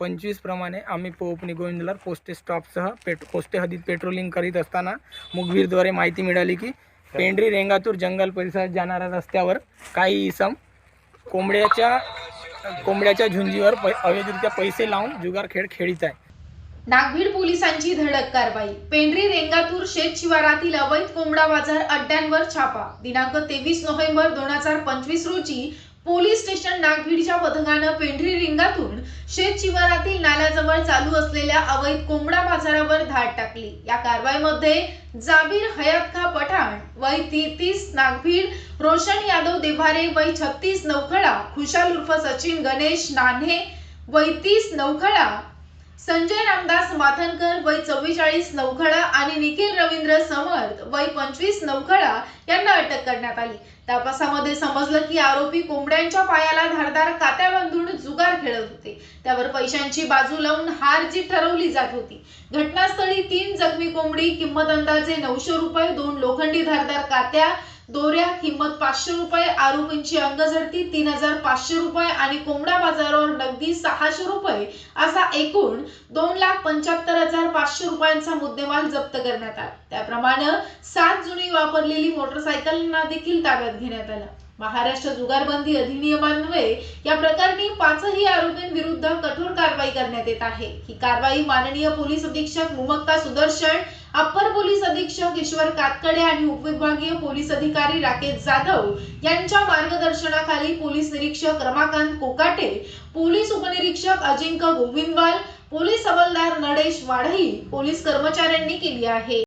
पंचवीस प्रमाणे आम्ही पोपनी गोविंदलाल पोस्टे स्टॉपसह पेट पोस्टे हद्दीत पेट्रोलिंग करीत असताना मुखबीरद्वारे माहिती मिळाली की पेंढरी रेंगातूर जंगल परिसरात जाणाऱ्या रस्त्यावर काही इसम कोंबड्याच्या कोंबड्याच्या झुंजीवर पै अवैधरित्या पैसे लावून जुगार खेळ खेळीत आहे. नागभीड पोलिसांची धडक कारवाई. पेंढरी रेंगातूर शेत शिवारातील अवैध कोंबडा बाजार अड्ड्यांवर छापा. दिनांक तेवीस नोव्हेंबर दोन हजार पंचवीस रोजी पोलीस स्टेशन नागभीडच्या पथकानं पेंढरी रिंगातून शेत शिवारातील नाल्याजवळ चालू असलेल्या अवैध कोंबडा बाजारावर धाड टाकली. या कारवाईमध्ये जाबीर हयात खा पठाण वय तीस नागभीड रोशन यादव देभारे वय छत्तीस नौखडा खुशाल उर्फ सचिन गणेश नान्हे वय तीस नौखडा संजय रामदास माथनकर वय चव्वेचाळीस नौखडा आणि निखिल रवींद्र समर्थ वय पंचवीस नौखडा यांना अटक करण्यात आली. तपासामध्ये समजलं की आरोपी कोंबड्यांच्या पायाला धारदार कात्या बांधून जुगार खेळत होते. त्यावर पैशांची बाजू लावून हार जी ठरवली जात होती. घटनास्थळी तीन जखमी कोंबडी किंमत अंदाजे नऊशे रुपये दोन लोखंडी धारदार कात्या दोऱ्या किंमत पाचशे रुपये आरोपींची अंगझडती तीन हजार पाचशे रुपये आणि कोंबडा बाजारावर नगदी सहाशे रुपये असा एकूण दोन लाख पंच्याहत्तर हजार पाचशे रुपयांचा मुद्देमाल जप्त करण्यात आला. त्याप्रमाणे सात जुनी वापरलेली मोटरसायकलना देखील ताब्यात घेण्यात आला. महाराष्ट्र जुगारबंदी अधिनियमान्वये या प्रकरणी पाचही आरोपींविरुद्ध कठोर कारवाई करण्यात येत आहे. ही कारवाई माननीय पोलीस अधीक्षक मुमक्का सुदर्शन अप्पर पोलीस अधीक्षक ईश्वर कातकडे आणि उपविभागीय पोलीस अधिकारी राकेश जाधव यांच्या मार्गदर्शनाखाली पोलीस निरीक्षक रमाकांत कोकाटे पोलीस उपनिरीक्षक अजिंक्य गोविंदवाल पोलीस हवालदार नडेश वाढई पोलीस कर्मचाऱ्यांनी केली आहे.